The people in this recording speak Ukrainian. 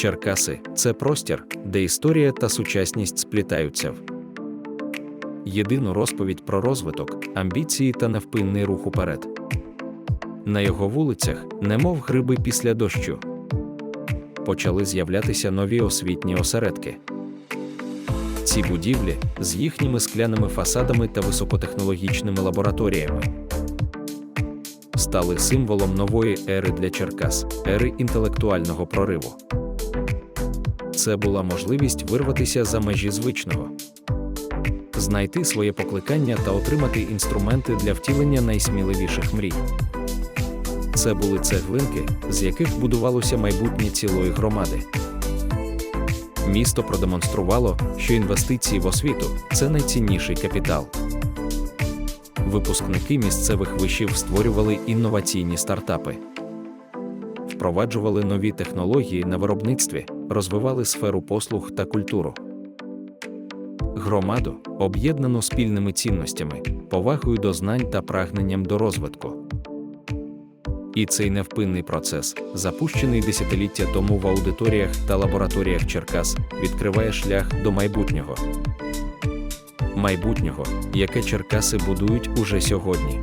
Черкаси це простір, де історія та сучасність сплітаються єдину розповідь про розвиток, амбіції та невпинний рух уперед. На його вулицях, немов гриби після дощу, почали з'являтися нові освітні осередки. Ці будівлі з їхніми скляними фасадами та високотехнологічними лабораторіями стали символом нової ери для Черкас, ери інтелектуального прориву. Це була можливість вирватися за межі звичного, знайти своє покликання та отримати інструменти для втілення найсміливіших мрій. Це були цеглинки, з яких будувалося майбутнє цілої громади. Місто продемонструвало, що інвестиції в освіту це найцінніший капітал. Випускники місцевих вишів створювали інноваційні стартапи, впроваджували нові технології на виробництві, розвивали сферу послуг та культуру. Громаду об'єднану спільними цінностями, повагою до знань та прагненням до розвитку. І цей невпинний процес, запущений десятиліття тому в аудиторіях та лабораторіях Черкас, відкриває шлях до майбутнього. Майбутнього, яке Черкаси будують уже сьогодні.